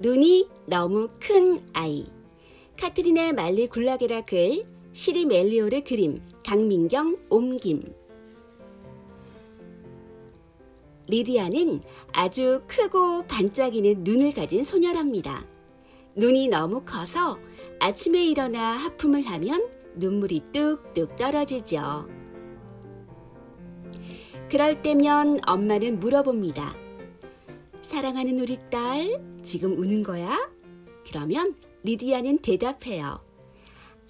눈이 너무 큰 아이. 카트리나 말리 굴라게라 글, 시리 멜리오르 그림, 강민경 옮김. 리디아는 아주 크고 반짝이는 눈을 가진 소녀랍니다. 눈이 너무 커서 아침에 일어나 하품을 하면 눈물이 뚝뚝 떨어지죠. 그럴 때면 엄마는 물어봅니다. 사랑하는 우리 딸, 지금 우는 거야? 그러면 리디아는 대답해요.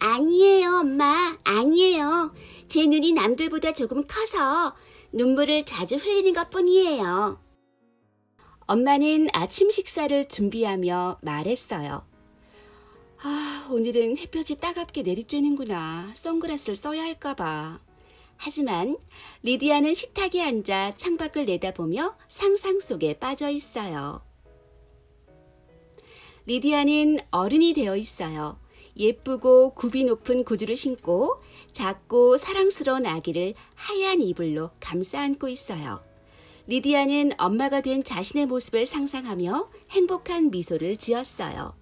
아니에요, 엄마. 아니에요. 제 눈이 남들보다 조금 커서 눈물을 자주 흘리는 것 뿐이에요. 엄마는 아침 식사를 준비하며 말했어요. 아, 오늘은 햇볕이 따갑게 내리쬐는구나. 선글라스를 써야 할까봐. 하지만 리디아는 식탁에 앉아 창밖을 내다보며 상상 속에 빠져 있어요. 리디아는 어른이 되어 있어요. 예쁘고 굽이 높은 구두를 신고 작고 사랑스러운 아기를 하얀 이불로 감싸 안고 있어요. 리디아는 엄마가 된 자신의 모습을 상상하며 행복한 미소를 지었어요.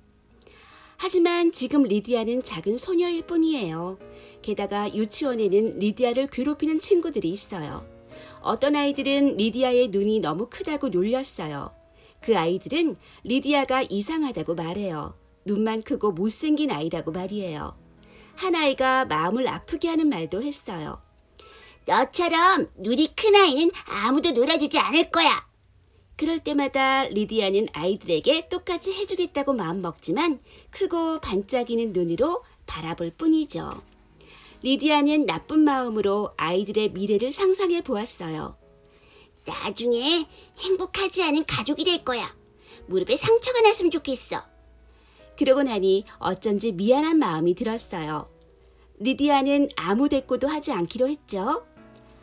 하지만 지금 리디아는 작은 소녀일 뿐이에요. 게다가 유치원에는 리디아를 괴롭히는 친구들이 있어요. 어떤 아이들은 리디아의 눈이 너무 크다고 놀렸어요. 그 아이들은 리디아가 이상하다고 말해요. 눈만 크고 못생긴 아이라고 말이에요. 한 아이가 마음을 아프게 하는 말도 했어요. 너처럼 눈이 큰 아이는 아무도 놀아주지 않을 거야. 그럴 때마다 리디아는 아이들에게 똑같이 해주겠다고 마음먹지만 크고 반짝이는 눈으로 바라볼 뿐이죠. 리디아는 나쁜 마음으로 아이들의 미래를 상상해 보았어요. 나중에 행복하지 않은 가족이 될 거야. 무릎에 상처가 났으면 좋겠어. 그러고 나니 어쩐지 미안한 마음이 들었어요. 리디아는 아무 대꾸도 하지 않기로 했죠.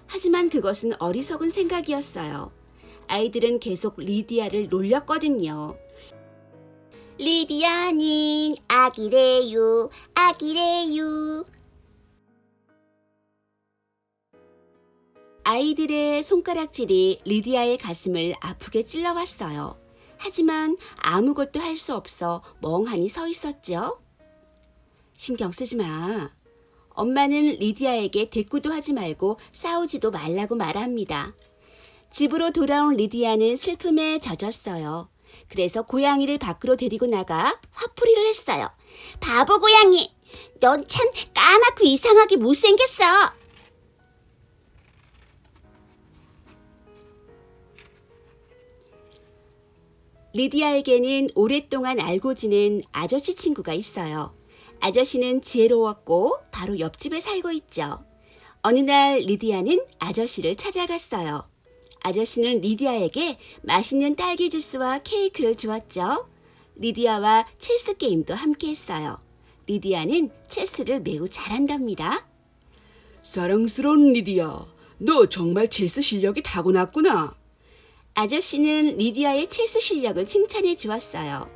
하지만 그것은 어리석은 생각이었어요. 아이들은 계속 리디아를 놀렸거든요. 리디아는 아기래요, 아기래요. 아이들의 손가락질이 리디아의 가슴을 아프게 찔러왔어요. 하지만 아무것도 할 수 없어 멍하니 서 있었죠. 신경 쓰지 마. 엄마는 리디아에게 대꾸도 하지 말고 싸우지도 말라고 말합니다. 집으로 돌아온 리디아는 슬픔에 젖었어요. 그래서 고양이를 밖으로 데리고 나가 화풀이를 했어요. 바보 고양이! 넌 참 까맣고 이상하게 못생겼어! 리디아에게는 오랫동안 알고 지낸 아저씨 친구가 있어요. 아저씨는 지혜로웠고 바로 옆집에 살고 있죠. 어느 날 리디아는 아저씨를 찾아갔어요. 아저씨는 리디아에게 맛있는 딸기 주스와 케이크를 주었죠. 리디아와 체스 게임도 함께 했어요. 리디아는 체스를 매우 잘한답니다. 사랑스러운 리디야, 너 정말 체스 실력이 타고났구나. 아저씨는 리디아의 체스 실력을 칭찬해 주었어요.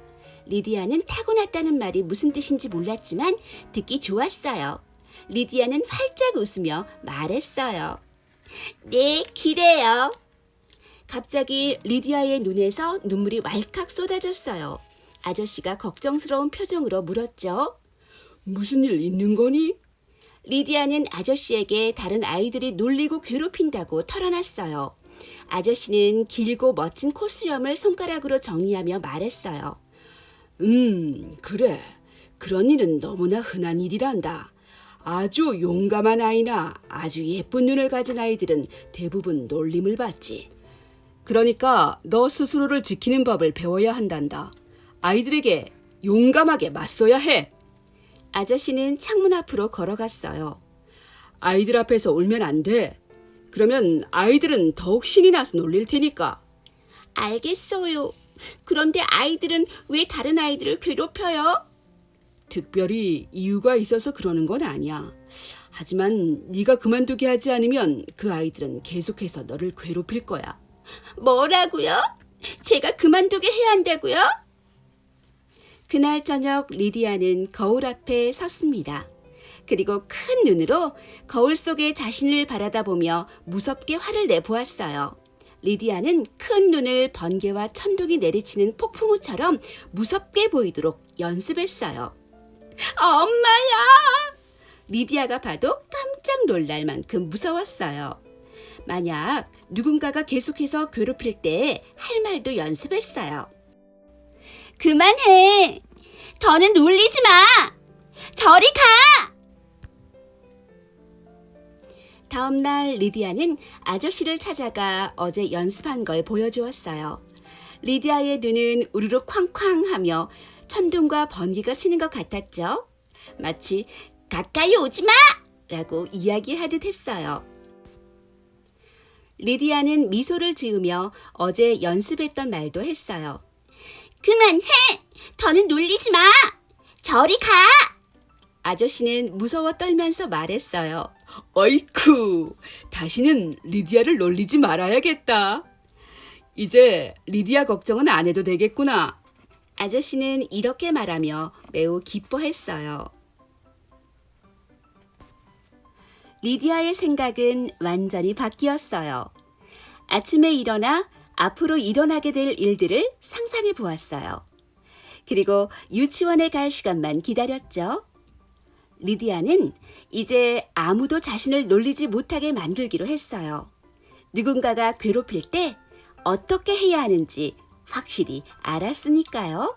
리디아는 타고났다는 말이 무슨 뜻인지 몰랐지만 듣기 좋았어요. 리디아는 활짝 웃으며 말했어요. 네, 기래요. 갑자기 리디아의 눈에서 눈물이 왈칵 쏟아졌어요. 아저씨가 걱정스러운 표정으로 물었죠. 무슨 일 있는 거니? 리디아는 아저씨에게 다른 아이들이 놀리고 괴롭힌다고 털어놨어요. 아저씨는 길고 멋진 코수염을 손가락으로 정리하며 말했어요. 음, 그래. 그런 일은 너무나 흔한 일이란다. 아주 용감한 아이나 아주 예쁜 눈을 가진 아이들은 대부분 놀림을 받지. 그러니까 너 스스로를 지키는 법을 배워야 한단다. 아이들에게 용감하게 맞서야 해. 아저씨는 창문 앞으로 걸어갔어요. 아이들 앞에서 울면 안 돼. 그러면 아이들은 더욱 신이 나서 놀릴 테니까. 알겠어요. 그런데 아이들은 왜 다른 아이들을 괴롭혀요? 특별히 이유가 있어서 그러는 건 아니야. 하지만 네가 그만두게 하지 않으면 그 아이들은 계속해서 너를 괴롭힐 거야. 뭐라고요? 제가 그만두게 해야 한다고요? 그날 저녁 리디아는 거울 앞에 섰습니다. 그리고 큰 눈으로 거울 속의 자신을 바라다 보며 무섭게 화를 내보았어요. 리디아는 큰 눈을 번개와 천둥이 내리치는 폭풍우처럼 무섭게 보이도록 연습했어요. 엄마야! 리디아가 봐도 깜짝 놀랄 만큼 무서웠어요. 만약 누군가가 계속해서 괴롭힐 때 할 말도 연습했어요. 그만해! 더는 놀리지 마! 저리 가! 다음 날 리디아는 아저씨를 찾아가 어제 연습한 걸 보여주었어요. 리디아의 눈은 우르르 쾅쾅 하며 천둥과 번개가 치는 것 같았죠. 마치 가까이 오지 마! 라고 이야기하듯 했어요. 리디아는 미소를 지으며 어제 연습했던 말도 했어요. 그만해! 더는 놀리지 마! 저리 가! 아저씨는 무서워 떨면서 말했어요. 어이쿠, 다시는 리디아를 놀리지 말아야겠다. 이제 리디아 걱정은 안 해도 되겠구나. 아저씨는 이렇게 말하며 매우 기뻐했어요. 리디아의 생각은 완전히 바뀌었어요. 아침에 일어나 앞으로 일어나게 될 일들을 상상해 보았어요. 그리고 유치원에 갈 시간만 기다렸죠. 리디아는 이제 아무도 자신을 놀리지 못하게 만들기로 했어요. 누군가가 괴롭힐 때 어떻게 해야 하는지 확실히 알았으니까요.